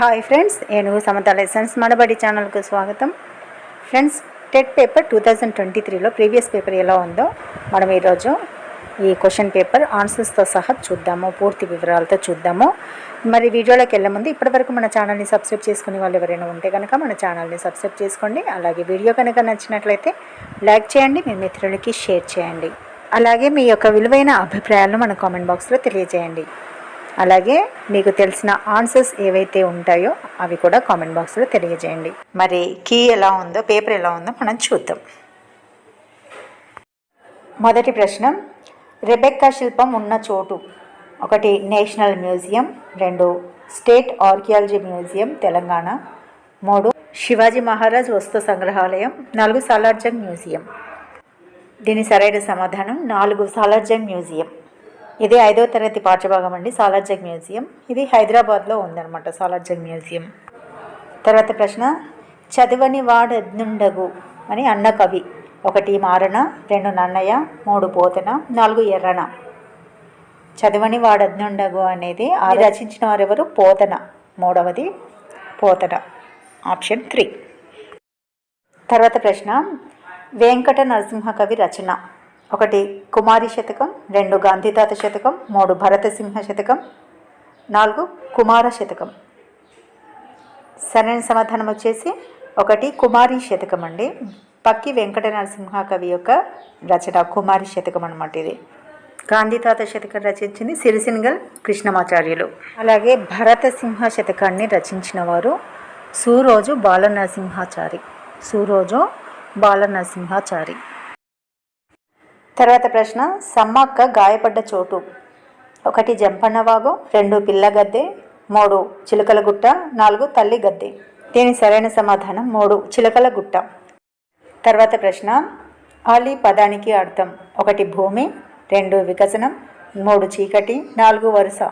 Hi friends నేను Samata lessons మడబడి ఛానల్కు స్వాగతం. Friends TET paper two thousand twenty త్రీలో ప్రీవియస్ పేపర్ ఎలా ఉందో మనం ఈరోజు ఈ క్వశ్చన్ పేపర్ ఆన్సర్స్తో సహా చూద్దాము పూర్తి వివరాలతో చూద్దాము. మరి వీడియోలోకి వెళ్ళే ముందు ఇప్పటివరకు మన ఛానల్ని సబ్స్క్రైబ్ చేసుకునే వాళ్ళు ఎవరైనా ఉంటే కనుక మన ఛానల్ని సబ్స్క్రైబ్ చేసుకోండి. అలాగే వీడియో కనుక నచ్చినట్లయితే లైక్ చేయండి మీ మిత్రులకి షేర్ చేయండి. అలాగే మీ యొక్క విలువైన అభిప్రాయాలను మన కామెంట్ బాక్స్లో తెలియజేయండి. అలాగే మీకు తెలిసిన ఆన్సర్స్ ఏవైతే ఉంటాయో అవి కూడా కామెంట్ బాక్స్లో తెలియజేయండి. మరి కీ ఎలా ఉందో పేపర్ ఎలా ఉందో మనం చూద్దాం. మొదటి ప్రశ్న రెబెక్కా శిల్పం ఉన్న చోటు. ఒకటి నేషనల్ మ్యూజియం. రెండు స్టేట్ ఆర్కియాలజీ మ్యూజియం తెలంగాణ. మూడు శివాజీ మహారాజ్ వస్తు సంగ్రహాలయం. నాలుగు సాలార్జంగ్ మ్యూజియం. దీని సరైన సమాధానం నాలుగు సాలార్జంగ్ మ్యూజియం. ఇది ఐదో తరగతి పాఠ్యభాగం అండి సాలార్జంగ్ మ్యూజియం. ఇది హైదరాబాద్లో ఉందన్నమాట సాలార్జంగ్ మ్యూజియం. తర్వాత ప్రశ్న చదువని వాడనుండగు అని అన్న కవి. ఒకటి మారణ రెండు నన్నయ్య మూడు పోతన నాలుగు ఎర్రన. చదువని వాడనుండగు అనేది రచించిన వారెవరు? పోతన. మూడవది పోతన. Option three. తర్వాత ప్రశ్న వెంకట నరసింహ కవి రచన. ఒకటి కుమారి శతకం రెండు గాంధీతాత శతకం మూడు భరతసింహ శతకం నాలుగు కుమార శతకం. సరైన సమాధానం వచ్చేసి ఒకటి కుమారి శతకం అండి. పక్కి వెంకట నరసింహ కవి యొక్క రచన కుమారి శతకం అనమాట ఇది. గాంధీతాత శతకం రచించింది సిరిసిన్గల్ కృష్ణమాచార్యులు. అలాగే భరతసింహ శతకాన్ని రచించిన వారు సూరోజు బాలనరసింహాచారి. సూరోజు బాలనరసింహాచారి. తర్వాత ప్రశ్న సమ్మక్క గాయపడ్డ చోటు. ఒకటి జంపన్నవాగు రెండు పిల్లగద్దె మూడు చిలుకల గుట్ట నాలుగు తల్లి గద్దె. దీని సరైన సమాధానం మూడు చిలుకల గుట్ట. తర్వాత ప్రశ్న ఆలీ పదానికి అర్థం. ఒకటి భూమి రెండు వికసనం మూడు చీకటి నాలుగు వరుస.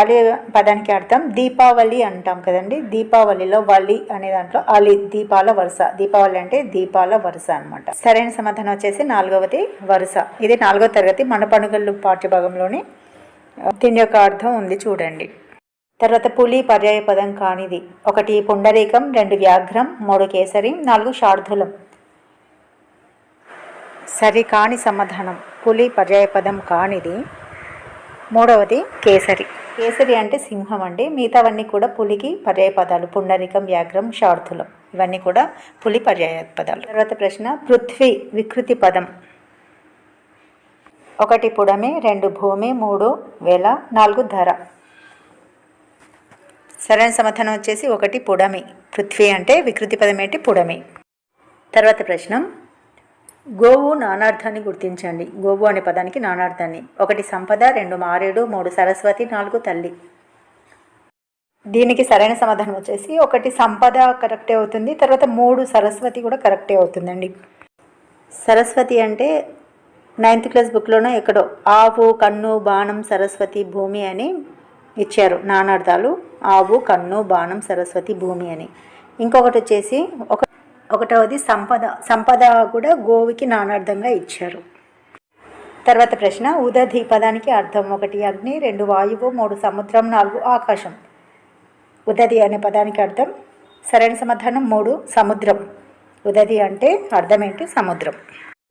అలీ పదానికి అర్థం దీపావళి అంటాం కదండి. దీపావళిలో వలి అనే దాంట్లో అలి దీపాల వరుస. దీపావళి అంటే దీపాల వరుస అనమాట సరైన సమాధానం వచ్చేసి నాలుగవది వరుస. ఇది నాలుగవ తరగతి మన పండుగలు పాఠ్యభాగంలోని దీని యొక్క అర్థం ఉంది చూడండి. తర్వాత పులి పర్యాయ పదం కానిది. ఒకటి పుండరీకం రెండు వ్యాఘ్రం మూడు కేసరి నాలుగు శార్ధులం సరి కాని సమాధానం. పులి పర్యాయ పదం కానిది. మూడవది కేసరి. కేసరి అంటే సింహం అండి. మిగతావన్నీ కూడా పులికి పర్యాయ పదాలు. పుండరికం వ్యాఘ్రం శార్థులం ఇవన్నీ కూడా పులి పర్యాయ పదాలు. తర్వాత ప్రశ్న పృథ్వీ వికృతి పదం. ఒకటి పుడమి రెండు భూమి మూడు వేల నాలుగు ధర. సరైన సమాధానం వచ్చేసి ఒకటి పుడమి. పృథ్వీ అంటే వికృతి పదం ఏంటి? పుడమి. తర్వాత ప్రశ్న గోవు నానార్థాన్ని గుర్తించండి. గోవు అనే పదానికి నానార్థాన్ని. ఒకటి సంపద రెండు మారేడు మూడు సరస్వతి నాలుగు తల్లి. దీనికి సరైన సమాధానం వచ్చేసి ఒకటి సంపద కరెక్టే అవుతుంది తర్వాత మూడు సరస్వతి కూడా కరెక్టే అవుతుందండి. సరస్వతి అంటే నైన్త్ క్లాస్ బుక్లోనో ఎక్కడో ఆవు కన్ను బాణం సరస్వతి భూమి అని ఇచ్చారు నానార్థాలు. ఆవు కన్ను బాణం సరస్వతి భూమి అని. ఇంకొకటి వచ్చేసి ఒక ఒకటవది సంపద సంపద కూడా గోవుకి నానార్థంగా ఇచ్చారు. తర్వాత ప్రశ్న ఉదధి పదానికి అర్థం ఒకటి అగ్ని రెండు వాయువు మూడు సముద్రం నాలుగు ఆకాశం. ఉదది అనే పదానికి అర్థం సరైన సమాధానం మూడు సముద్రం. ఉదది అంటే అర్థం ఏంటి సముద్రం.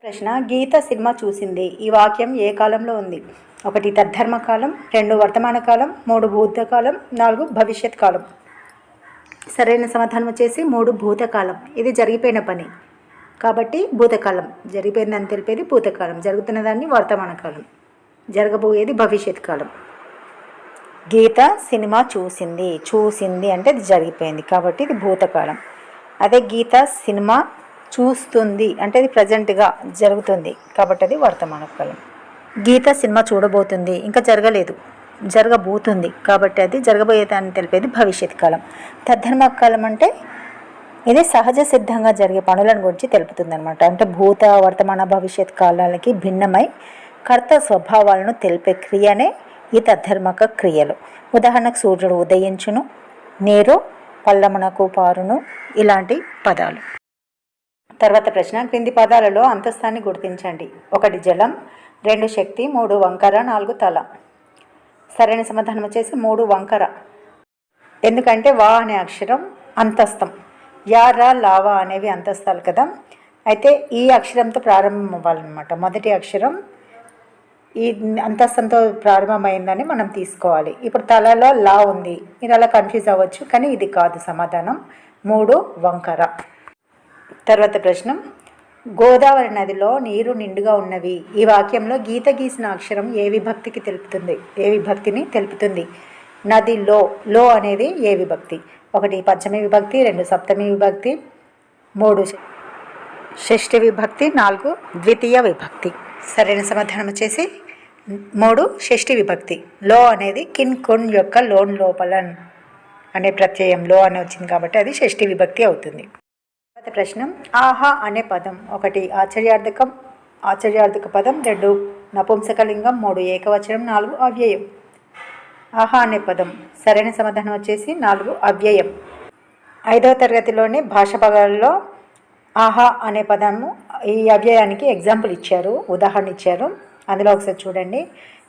ప్రశ్న గీత సినిమా చూసింది. ఈ వాక్యం ఏ కాలంలో ఉంది? ఒకటి తద్ధర్మ కాలం రెండు వర్తమాన కాలం మూడు భూతకాలం నాలుగు భవిష్యత్ కాలం. సరైన సమాధానం వచ్చేసి మూడు భూతకాలం. ఇది జరిగిపోయిన పని. కాబట్టి భూతకాలం. జరిగిపోయిందని తెలిపేది భూతకాలం జరుగుతున్న దాన్ని వర్తమాన కాలం జరగబోయేది భవిష్యత్ కాలం గీత సినిమా చూసింది. చూసింది అంటే ఇది జరిగిపోయింది. కాబట్టి ఇది భూతకాలం. అదే గీత సినిమా చూస్తుంది అంటే ఇది ప్రజెంట్గా జరుగుతుంది. కాబట్టి అది వర్తమాన కాలం గీత సినిమా చూడబోతుంది. ఇంకా జరగలేదు. జరగబోతుంది. కాబట్టి అది జరగబోయేదాన్ని తెలిపేది భవిష్యత్ కాలం. తద్ధర్మ కాలం అంటే ఇది సహజ సిద్ధంగా జరిగే పనులను గురించి తెలుపుతుంది అనమాట అంటే భూత వర్తమాన భవిష్యత్ కాలాలకి భిన్నమై కర్త స్వభావాలను తెలిపే క్రియనే ఈ తద్ధర్మక క్రియలు. ఉదాహరణకు సూర్యుడు ఉదయించును నీరు పల్లమునకు పారును ఇలాంటి పదాలు. తర్వాత ప్రశ్న క్రింది పదాలలో అంతస్తాన్ని గుర్తించండి. ఒకటి జలం రెండు శక్తి మూడు వంకర నాలుగు తల. సరైన సమాధానం వచ్చేసి మూడు వంకర. ఎందుకంటే వా అనే అక్షరం అంతస్థం. యా రా లావా అనేవి అంతస్తాలు కదా. అయితే ఈ అక్షరంతో ప్రారంభం అవ్వాలన్నమాట. మొదటి అక్షరం ఈ అంతస్థంతో ప్రారంభమైందని మనం తీసుకోవాలి. ఇప్పుడు తలలో లా ఉంది. మీరు అలా కన్ఫ్యూజ్ అవ్వచ్చు కానీ ఇది కాదు సమాధానం. మూడు వంకర. తర్వాత ప్రశ్న. గోదావరి నదిలో నీరు నిండుగా ఉన్నవి. ఈ వాక్యంలో గీత గీసిన అక్షరం ఏ విభక్తికి తెలుపుతుంది? ఏ విభక్తిని తెలుపుతుంది? నదిలో లో. అనేది ఏ విభక్తి? ఒకటి పంచమి విభక్తి రెండు సప్తమి విభక్తి మూడు షష్ఠి విభక్తి నాలుగు ద్వితీయ విభక్తి. సరైన సమాధానం వచ్చేసి మూడు షష్ఠి విభక్తి. లో అనేది కిన్ కొన్ యొక్క లోన్ లోపలన్ అనే ప్రత్యయం. లో అని వచ్చింది కాబట్టి అది షష్ఠి విభక్తి అవుతుంది. తర్వాత ప్రశ్న ఆహా అనే పదం. ఒకటి ఆశ్చర్యార్థకం ఆశ్చర్యార్థక పదం. రెండు నపుంసకలింగం. మూడు ఏకవచనం. నాలుగు అవ్యయం. ఆహా అనే పదం. సరైన సమాధానం వచ్చేసి నాలుగు అవ్యయం. ఐదవ తరగతిలోని భాష పదాలలో ఆహా అనే పదము ఈ అవ్యయానికి ఎగ్జాంపుల్ ఇచ్చారు ఉదాహరణ ఇచ్చారు. అందులో ఒకసారి చూడండి.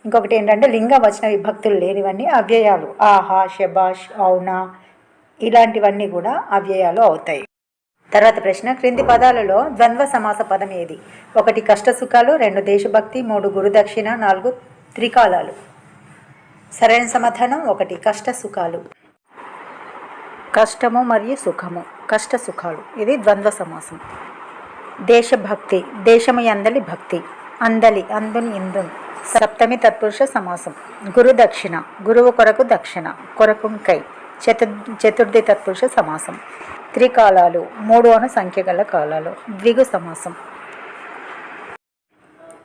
ఇంకొకటి ఏంటంటే లింగ వచన విభక్తులు లేనివన్నీ అవ్యయాలు. ఆహా శబాష్ అవునా ఇలాంటివన్నీ కూడా అవ్యయాలు అవుతాయి. తర్వాత ప్రశ్న క్రింది పదాలలో ద్వంద్వ సమాస పదం ఏది? ఒకటి కష్టసుఖాలు రెండు దేశభక్తి మూడు గురుదక్షిణ నాలుగు త్రికాలాలు. సరైన సమాధానం ఒకటి కష్ట సుఖాలు. కష్టము మరియు సుఖము కష్ట సుఖాలు. ఇది ద్వంద్వ సమాసం. దేశభక్తి దేశము ఎందలి భక్తి అందలి అందుని ఇందున్. సప్తమి తత్పురుష సమాసం. గురు దక్షిణ గురువు కొరకు దక్షిణ కొరకుంకై చతు చతుర్థి తత్పురుష సమాసం. త్రికాలాలు మూడు అను సంఖ్య గల కాలాలు. ద్విగు సమాసం.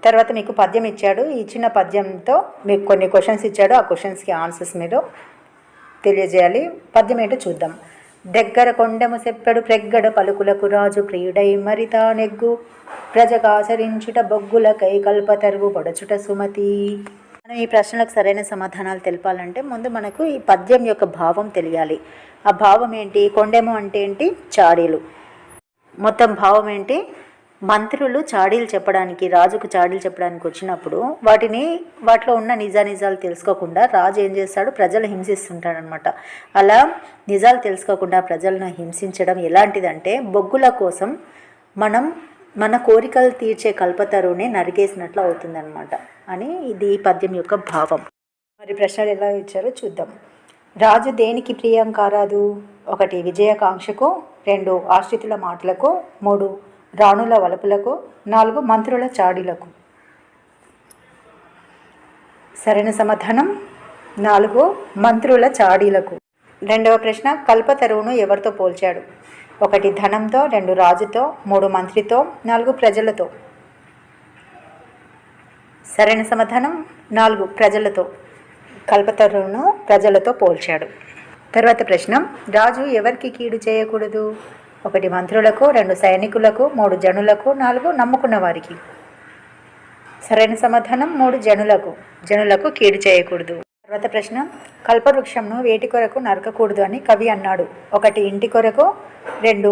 తర్వాత మీకు పద్యం ఇచ్చాడు. ఈ ఇచ్చిన పద్యంతో మీకు కొన్ని క్వశ్చన్స్ ఇచ్చాడు. ఆ క్వశ్చన్స్కి ఆన్సర్స్ మీరు తెలియజేయాలి. పద్యం ఏంటో చూద్దాం. దగ్గర కొండము చెప్పెడు ప్రెగ్గడ పలుకులకు రాజు ప్రియుడై మరిత నెగ్గు. ప్రజగాచరించుట బొగ్గులకై కల్పతరువు పొడచుట సుమతి. మనం ఈ ప్రశ్నలకు సరైన సమాధానాలు తెలపాలంటే ముందు మనకు ఈ పద్యం యొక్క భావం తెలియాలి. ఆ భావం ఏంటి? కొండెము అంటే ఏంటి? చాడీలు. మొత్తం భావం ఏంటి? మంత్రులు చాడీలు చెప్పడానికి రాజుకు చాడీలు చెప్పడానికి వచ్చినప్పుడు వాటిని వాటిలో ఉన్న నిజానిజాలు తెలుసుకోకుండా రాజు ఏం చేస్తాడు? ప్రజలు హింసిస్తుంటాడనమాట. అలా నిజాలు తెలుసుకోకుండా ప్రజలను హింసించడం ఎలాంటిదంటే బొగ్గుల కోసం మనం మన కోరికలు తీర్చే కల్పతరువుని నరికేసినట్లు అవుతుందన్నమాట అని ఇది ఈ పద్యం యొక్క భావం. మరి ప్రశ్నలు ఎలా ఇచ్చారో చూద్దాం. రాజు దేనికి ప్రియం కారాదు? ఒకటి విజయకాంక్షకు. రెండు ఆశ్రితుల మాటలకు. మూడు రాణుల వలపులకు. నాలుగు మంత్రుల చాడీలకు. సరైన సమాధానం? నాలుగు మంత్రుల చాడీలకు. రెండవ ప్రశ్న కల్పతరువును ఎవరితో పోల్చాడు? ఒకటి ధనంతో రెండు రాజుతో మూడు మంత్రితో నాలుగు ప్రజలతో. సరైన సమాధానం? నాలుగు ప్రజలతో. కల్పతరును ప్రజలతో పోల్చాడు. తర్వాత ప్రశ్న రాజు ఎవరికి కీడు చేయకూడదు? ఒకటి మంత్రులకు రెండు సైనికులకు మూడు జనులకు నాలుగు నమ్ముకున్న వారికి. సరైన సమాధానం మూడు జనులకు. జనులకు కీడు చేయకూడదు. తర్వాత ప్రశ్న కల్పవృక్షంను వేటి కొరకు నరకకూడదు అని కవి అన్నాడు. ఒకటి ఇంటి కొరకు రెండు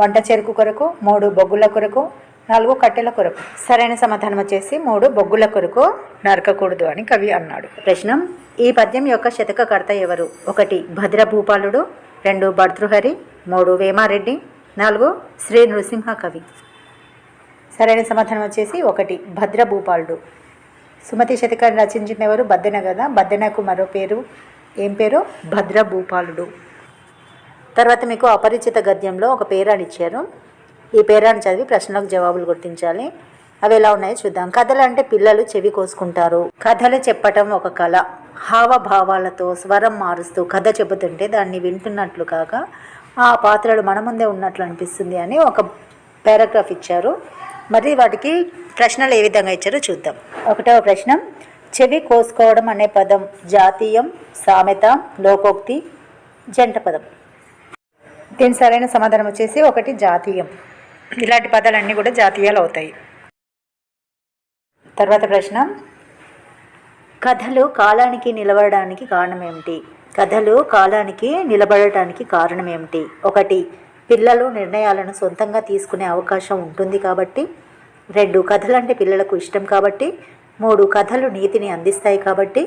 వంట చెరుకు కొరకు మూడు బొగ్గుల కొరకు నాలుగు కట్టెల కొరకు. సరైన సమాధానం వచ్చేసి మూడు బొగ్గుల కొరకు నరకకూడదు అని కవి అన్నాడు. ప్రశ్న ఈ పద్యం యొక్క శతకకర్త ఎవరు? ఒకటి భద్రభూపాలుడు రెండు భర్తృహరి మూడు వేమారెడ్డి నాలుగు శ్రీ నృసింహ కవి సరైన సమాధానం వచ్చేసి ఒకటి భద్రభూపాలుడు. సుమతి శతకాన్ని రచించిన ఎవరు బద్దెన కదా. బద్దెనకు మరో పేరు. ఏం పేరు? భద్రభూపాలుడు. తర్వాత మీకు అపరిచిత గద్యంలో ఒక పేరాన్ని ఇచ్చారు. ఈ పేరాన్ని చదివి ప్రశ్నలకు జవాబులు గుర్తించాలి. అవి ఎలా ఉన్నాయో చూద్దాం. కథలు అంటే పిల్లలు చెవి కోసుకుంటారు. కథలు చెప్పటం ఒక కళ. హావభావాలతో స్వరం మారుస్తూ కథ చెబుతుంటే దాన్ని వింటున్నట్లు కాక ఆ పాత్రలు మన ముందే ఉన్నట్లు అనిపిస్తుంది అని ఒక పారాగ్రాఫ్ ఇచ్చారు. మరి వాటికి ప్రశ్నలు ఏ విధంగా ఇచ్చారో చూద్దాం. ఒకటవ ప్రశ్న చెవి కోసుకోవడం అనే పదం జాతీయం సామెత లోకోక్తి జంట పదం. దీని సరైన సమాధానం వచ్చేసి ఒకటి జాతీయం. ఇలాంటి పదాలన్నీ కూడా జాతీయాలు అవుతాయి. తర్వాత ప్రశ్న కథలు కాలానికి నిలబడడానికి కారణం ఏమిటి కథలు కాలానికి నిలబడటానికి కారణం ఏమిటి ఒకటి పిల్లలు నిర్ణయాలను సొంతంగా తీసుకునే అవకాశం ఉంటుంది కాబట్టి. రెండు కథలు అంటే పిల్లలకు ఇష్టం కాబట్టి మూడు కథలు నీతిని అందిస్తాయి కాబట్టి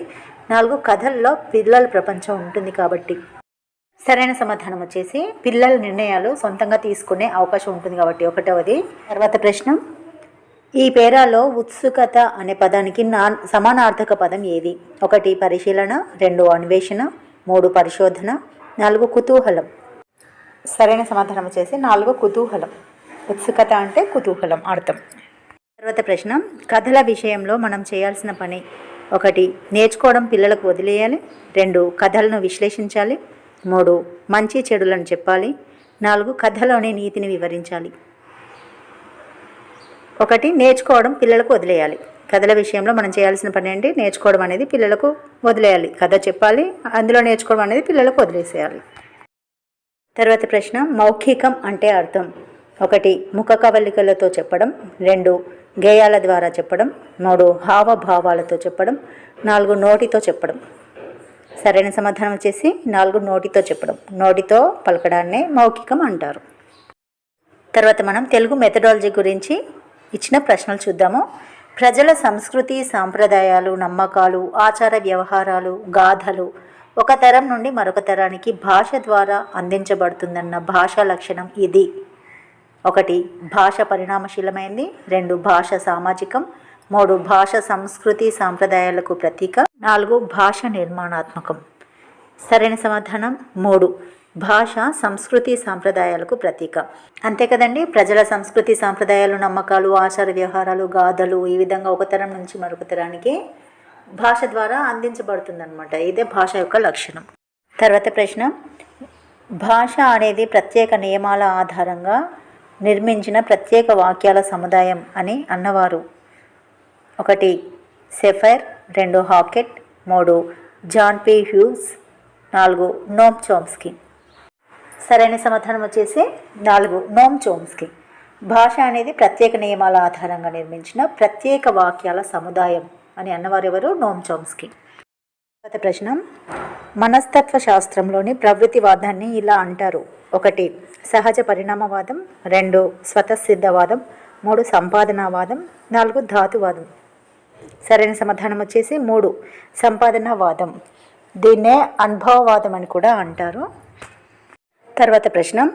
నాలుగు కథల్లో పిల్లల ప్రపంచం ఉంటుంది కాబట్టి. సరైన సమాధానం వచ్చేసి పిల్లల నిర్ణయాలు సొంతంగా తీసుకునే అవకాశం ఉంటుంది కాబట్టి. ఒకటవది తర్వాత ప్రశ్న ఈ పేరాలో ఉత్సుకత అనే పదానికి నా సమానార్థక పదం ఏది? ఒకటి పరిశీలన రెండు అన్వేషణ మూడు పరిశోధన నాలుగు కుతూహలం. సరైన సమాధానం వచ్చేసి నాలుగు కుతూహలం. ఉత్సుకత అంటే కుతూహలం అర్థం. తర్వాత ప్రశ్న కథల విషయంలో మనం చేయాల్సిన పని ఒకటి నేర్చుకోవడం పిల్లలకు వదిలేయాలి. రెండు కథలను విశ్లేషించాలి. మూడు మంచి చెడులను చెప్పాలి. నాలుగు కథలోనే నీతిని వివరించాలి. ఒకటి నేర్చుకోవడం పిల్లలకు వదిలేయాలి. కథల విషయంలో మనం చేయాల్సిన పని ఏంటి? నేర్చుకోవడం అనేది పిల్లలకు వదిలేయాలి. కథ చెప్పాలి అందులో నేర్చుకోవడం అనేది పిల్లలకు వదిలేసేయాలి. తర్వాత ప్రశ్న మౌఖికం అంటే అర్థం. ఒకటి ముఖ కవలికలతో చెప్పడం. రెండు గేయాల ద్వారా చెప్పడం. మూడు హావభావాలతో చెప్పడం. నాలుగు నోటితో చెప్పడం. సరైన సమాధానం వచ్చేసి నాలుగు నోటితో చెప్పడం. నోటితో పలకడాన్నే మౌఖికం అంటారు. తర్వాత మనం తెలుగు మెథడాలజీ గురించి ఇచ్చిన ప్రశ్నలు చూద్దాము. ప్రజల సంస్కృతి సాంప్రదాయాలు నమ్మకాలు ఆచార వ్యవహారాలు గాథలు ఒక తరం నుండి మరొక తరానికి భాష ద్వారా అందించబడుతుందన్న భాషా లక్షణం ఇది. ఒకటి భాష పరిణామశీలమైంది. రెండు భాష సామాజికం. మూడు భాష సంస్కృతి సాంప్రదాయాలకు ప్రతీక. నాలుగు భాష నిర్మాణాత్మకం. సరైన సమాధానం? మూడు భాష సంస్కృతి సాంప్రదాయాలకు ప్రతీక. అంతే కదండి? ప్రజల సంస్కృతి సాంప్రదాయాలు నమ్మకాలు ఆచార వ్యవహారాలు గాథలు ఈ విధంగా ఒక తరం నుంచి మరొక తరానికి భాష ద్వారా అందించబడుతుందన్నమాట. ఇదే భాష యొక్క లక్షణం. తర్వాత ప్రశ్న భాష అనేది ప్రత్యేక నియమాల ఆధారంగా నిర్మించిన ప్రత్యేక వాక్యాల సముదాయం అని అన్నవారు. ఒకటి సెఫైర్ రెండు హాకెట్ మూడు జాన్ పి. హ్యూస్ నాలుగు నోమ్ చోమ్స్కి. సరైన సమాధానం వచ్చేసి నాలుగు నోమ్ చోమ్స్కి. భాష అనేది ప్రత్యేక నియమాల ఆధారంగా నిర్మించిన ప్రత్యేక వాక్యాల సముదాయం అని అన్నవారు ఎవరు? నోమ్ చోమ్స్కి. గత ప్రశ్న మనస్తత్వ శాస్త్రంలోని ప్రవృత్తివాదాన్ని ఇలా అంటారు. ఒకటి సహజ పరిణామవాదం. రెండు స్వతసిద్ధవాదం. మూడు సంపాదనావాదం. నాలుగు ధాతువాదం. సరైన సమాధానం వచ్చేసి మూడు సంపాదనావాదం. దీన్నే అనుభవవాదం అని కూడా అంటారు. తర్వాత ప్రశ్న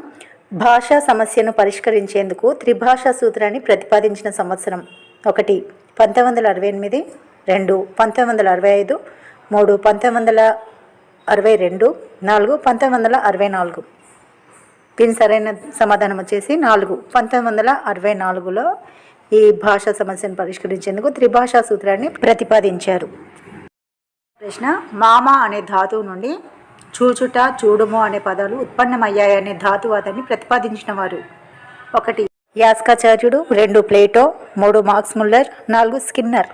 భాషా సమస్యను పరిష్కరించేందుకు త్రిభాషా సూత్రాన్ని ప్రతిపాదించిన సంవత్సరం. ఒకటి పంతొమ్మిది వందల అరవై ఎనిమిది. రెండు పంతొమ్మిది వందల అరవై ఐదు. మూడు పంతొమ్మిది వందల అరవై రెండు. నాలుగు పంతొమ్మిది వందల అరవై నాలుగు. దీని సరైన సమాధానం వచ్చేసి నాలుగు. పంతొమ్మిది వందల అరవై నాలుగులో ఈ భాషా సమస్యను పరిష్కరించేందుకు త్రిభాషా సూత్రాన్ని ప్రతిపాదించారు. ప్రశ్న మామ అనే ధాతువు నుండి చూచుట చూడుము అనే పదాలు ఉత్పన్నమయ్యాయనే ధాతువాదాన్ని ప్రతిపాదించిన వారు. ఒకటి యాస్కాచార్యుడు రెండు ప్లేటో మూడు మార్క్స్ ముల్లర్ నాలుగు స్కిన్నర్.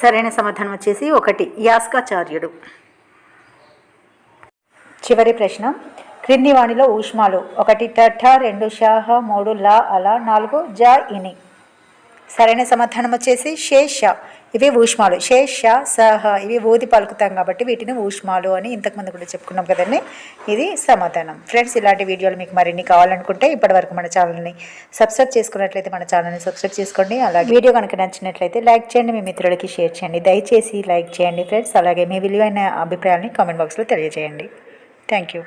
సరైన సమాధానం వచ్చేసి ఒకటి యాస్కాచార్యుడు. చివరి ప్రశ్న క్రింది వాణిలో ఊష్మాలు. ఒకటి టఠ రెండు షాహ మూడు లా అలా నాలుగు జా ఇని. సరైన సమాధానం వచ్చేసి శేష. ఇవి ఊష్మాలు. శేష సహ ఇవి ఊది పలుకుతాం కాబట్టి వీటిని ఊష్మాలు అని ఇంతకుముందు కూడా చెప్పుకున్నాం కదండి. ఇది సమాధానం. ఫ్రెండ్స్ ఇలాంటి వీడియోలు మీకు మరిన్ని కావాలనుకుంటే ఇప్పటివరకు మన ఛానల్ని సబ్స్క్రైబ్ చేసుకున్నట్లయితే మన ఛానల్ని సబ్స్క్రైబ్ చేసుకోండి. అలాగే వీడియో కనుక నచ్చినట్లయితే లైక్ చేయండి మీ మిత్రులకి షేర్ చేయండి. దయచేసి లైక్ చేయండి ఫ్రెండ్స్ అలాగే మీ విలువైన అభిప్రాయాన్ని కామెంట్ బాక్స్లో తెలియజేయండి. Thank you